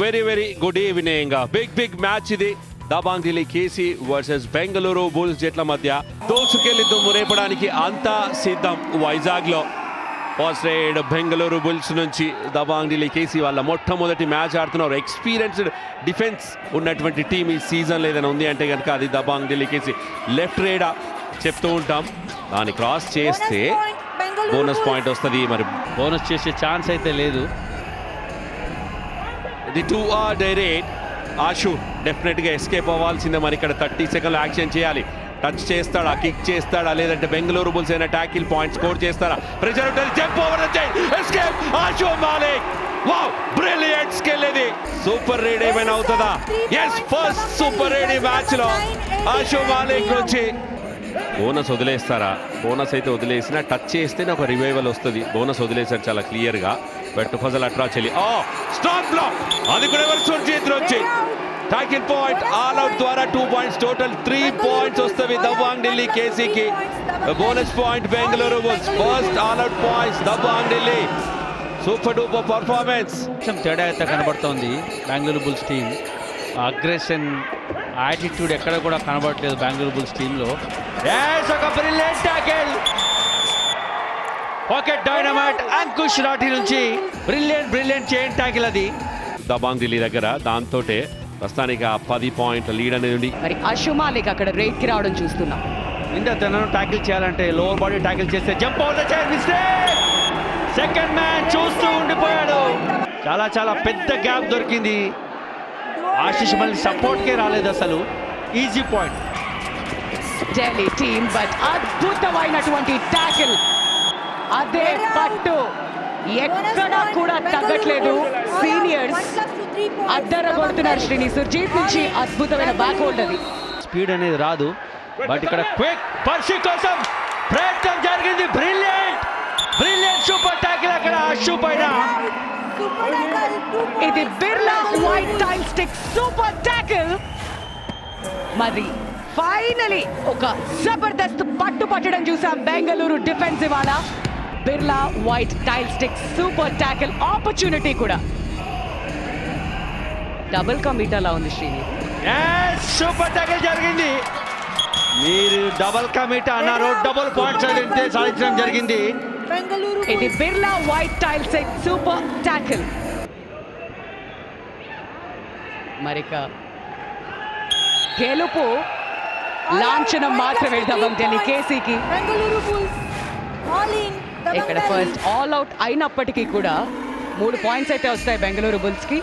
Very very good evening big big match ఇది. Dabang Delhi KC versus Bengaluru Bulls జట్ల మధ్య. దోసుకెళ్ళి దుమ్ము రేపడానికి అంతా సిద్ధం వైజాగ్లో ఫస్ట్ రైడ్ బెంగళూరు బుల్స్ నుంచి దబాంగ్ ఢిల్లీ కేసీ వాళ్ళ మొట్టమొదటి మ్యాచ్ ఆడుతున్నారు. ఎక్స్పీరియన్స్డ్ డిఫెన్స్ ఉన్నటువంటి టీం ఈ సీజన్ ఏదైనా ఉంది అంటే కనుక అది Dabang Delhi KC left raider చెప్తూ ఉంటాం. దాన్ని క్రాస్ చేస్తే బోనస్ పాయింట్ వస్తుంది. మరి బోనస్ చేసే ఛాన్స్ అయితే లేదు. ఇది టూ ఆర్ డైరేట్ ఆషు డెఫినెట్గా ఎస్కేప్ అవ్వాల్సిందే. మరి ఇక్కడ థర్టీ సెకండ్ యాక్షన్ చేయాలి. టచ్ చేస్తాడా? కిక్ చేస్తాడా? లేదంటే బెంగళూరు బుల్స్ అయినా ట్యాకిల్ పాయింట్ స్కోర్ చేస్తారా? ప్రెషర్ ఉంటుంది jump over escape Ashu Malik wow brilliant skill ఇది. సూపర్ రీడ్ ఏమైనా అవుతుందా? ఎస్ ఫస్ట్ సూపర్ రీడ్ ఈ మ్యాచ్లో ఆషు మాలిక్ నుంచి బోనస్ వదిలేస్తారా? బోనస్ అయితే వదిలేసినా టచ్ చేస్తేనే ఒక రివైవల్ వస్తుంది. బోనస్ వదిలేశారు చాలా క్లియర్గా. బట్ ఫజల్ అట్రా చెల్లి ఓ స్ట్రాంగ్ బ్లాక్! అది కూడా ఎవరు చేతిలో వచ్చి టాకిల్ పాయింట్ ఆల్ అవుట్ ద్వారా two points total three points వస్తవి Dabang Delhi కేసీకి. Bonus point Bengaluru Bulls first all out points Dabang Delhi. Super duper performance కొంచెం తేడా అయితే కనబడుతోంది. Bengaluru Bulls team. Aggression attitude ఎక్కడ కూడా కనబడట్లేదు బెంగళూరు బుల్స్ టీంలో. ఒక brilliant tackle pocket dynamite Ankush Rathi నుంచి బ్రిలియంట్ బ్రిలియంట్ చైన్ టాకిల్ అది. దబాంగ్ ఢిల్లీ దగ్గర దాంతో ప్రస్తుతానికి ఆ పది పాయింట్ల లీడ్ అనేది ఉంది. మరి అశుమాలిక్ అక్కడ రేట్కి రావడం చూస్తున్నాం. ఇంత తనను టాకిల్ చేయాలంటే లోవర్ బాడీ టాకిల్ చేస్తే jump out chair mistake second man చూస్తూ ఉండిపోయాడు. చాలా చాలా పెద్ద గ్యాప్ దొరికింది. ఆశిష్ మళ్ళీ సపోర్ట్కే రాలేదు అసలు. Easy point Delhi team but అద్భుతమైనటువంటి ట్యాకిల్ అదే పట్టు. ఎక్కడా కూడా తగ్గట్లేదు. సీనియర్స్ అద్దర కొడుతున్నారు శ్రీని. సుర్జీత్ నుంచి అద్భుతమైన బ్యాక్ హోల్డ్ అది. స్పీడ్ అనేది రాదు బట్ ఇక్కడ క్విక్ పర్సి కోసం ప్రయత్నం జరిగింది. బ్రిలియంట్ బ్రిలియంట్ సూపర్ టాకిల్ అక్కడ. అషు పైన. ఇది Birla white tile stick super tackle మరి ఫైనలీ ఒక జబర్దస్త్ పట్టు పట్టడం చూసాం బెంగళూరు డిఫెన్స్ ఇవాళ. Birla white tile stick super tackle opportunity కూడా. డబుల్ కమీటాలా ఉంది శ్రీని. సూపర్ టాకిల్ జరిగింది. మీరు డబుల్ కమిట్ అన్నారు డబుల్ పాయింట్స్ సాధించడం జరిగింది. ఇది Birla white tile stick super tackle మరిక గెలుపు లాంఛనం మాత్రమే దబం ఢిల్లీ కేసీకి. బెంగళూరు బుల్స్ ఆల్ ఇన్ ఇక్కడ ఫస్ట్ ఆల్ అవుట్ అయినప్పటికీ కూడా మూడు పాయింట్స్ అయితే వస్తాయి బెంగళూరు బుల్స్కి.